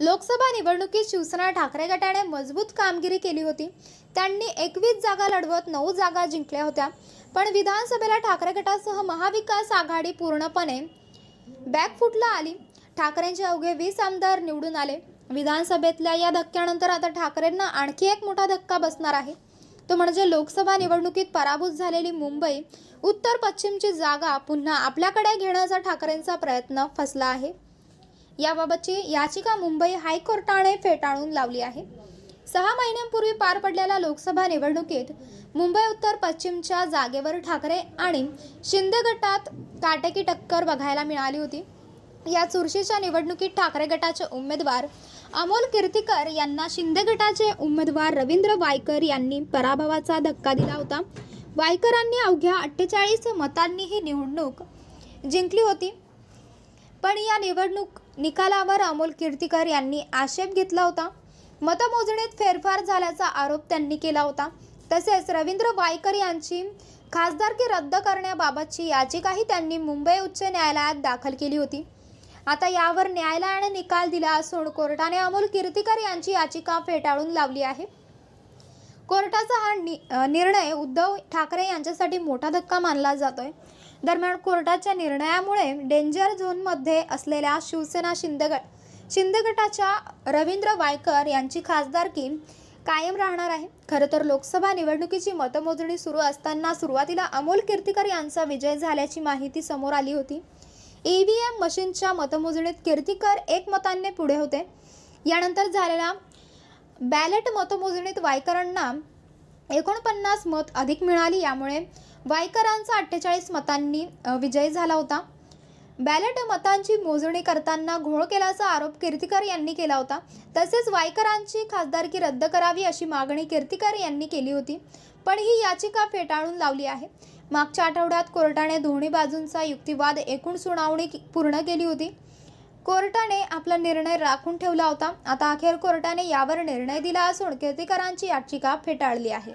लोकसभा निवडणुकीत शिवसेना ठाकरे गटाने मजबूत कामगिरी केली होती. त्यांनी एकवीस जागा लढवत नऊ जागा जिंकल्या होत्या. पण विधानसभेला ठाकरे गटासह महाविकास आघाडी पूर्णपणे बॅकफुटला आली. ठाकरेंचे अवघे वीस आमदार निवडून आले. विधानसभेतल्या या धक्क्यानंतर आता ठाकरेंना आणखी एक मोठा धक्का बसणार आहे. तो म्हणजे लोकसभा निवडणुकीत पराभूत झालेली मुंबई उत्तर पश्चिमची जागा पुन्हा आपल्याकडे घेण्याचा ठाकरेंचा प्रयत्न फसला आहे. याबाबतची याचिका मुंबई हायकोर्टाने फेटाळून लावली आहे. सहा महिन्यांपूर्वी पार पडलेल्या लोकसभा निवडणुकीत मुंबई उत्तर पश्चिमच्या जागेवर ठाकरे आणि शिंदे गटात काटेकी टक्कर बघायला मिळाली होती. या चुरशीच्या निवडणुकीत ठाकरे गटाचे उमेदवार अमोल कीर्तीकर यांना शिंदे गटाचे उमेदवार रवींद्र वायकर यांनी पराभवाचा धक्का दिला होता. वायकरांनी अवघ्या अठ्ठेचाळीस मतांनी ही निवडणूक जिंकली होती. पण या निवडणूक निकालावर अमोल कीर्तीकर यांनी आक्षेप घेतला होता. मतमोजणीत फेरफार झाल्याचा आरोप त्यांनी केला होता. तसेच रवींद्र वायकर यांची खासदारकी रद्द करण्याबाबतची याचिकाही त्यांनी मुंबई उच्च न्यायालयात दाखल केली होती. आता यावर न्यायालयाने निकाल दिला असून कोर्टाने अमोल कीर्तीकर यांची याचिका फेटाळून लावली आहे. कोर्टाचा हा नि निर्णय उद्धव ठाकरे यांच्यासाठी मोठा धक्का मानला जातोय. दरम्यान कोर्टाच्या निर्णयामुळे डेंजर झोनमध्ये असलेल्या शिवसेना शिंदगट शिंदे गटाच्या रवींद्र वायकर यांची खासदारकी कायम राहणार आहे? खरं तर लोकसभा निवडणुकीची मतमोजणी सुरू असताना सुरुवातीला अमोल कीर्तीकर यांचा विजय झाल्याची माहिती समोर आली होती. ई व्ही एम मशीनच्या मतमोजणीत कीर्तिकर एक मतांनी पुढे होते. यानंतर झालेल्या बॅलेट मतमोजणीत वायकरांना एकोणपन्नास मत अधिक मिळाली यामुळे वायकरांचा अठ्ठेचाळीस मतांनी विजय झाला होता. बॅलेट मतांची मोजणी करताना घोळ केल्याचा आरोप कीर्तिकर यांनी केला होता. तसेच वायकरांची खासदारकी रद्द करावी अशी मागणी कीर्तिकर यांनी केली होती. पण ही याचिका फेटाळून लावली आहे. मागच्या आठवड्यात कोर्टाने दोन्ही बाजूंचा युक्तिवाद एकूण सुनावणी पूर्ण केली होती. कोर्टाने आपला निर्णय राखून ठेवला होता. आता अखेर कोर्टाने यावर निर्णय दिला असून कीर्तिकरांची याचिका फेटाळली आहे.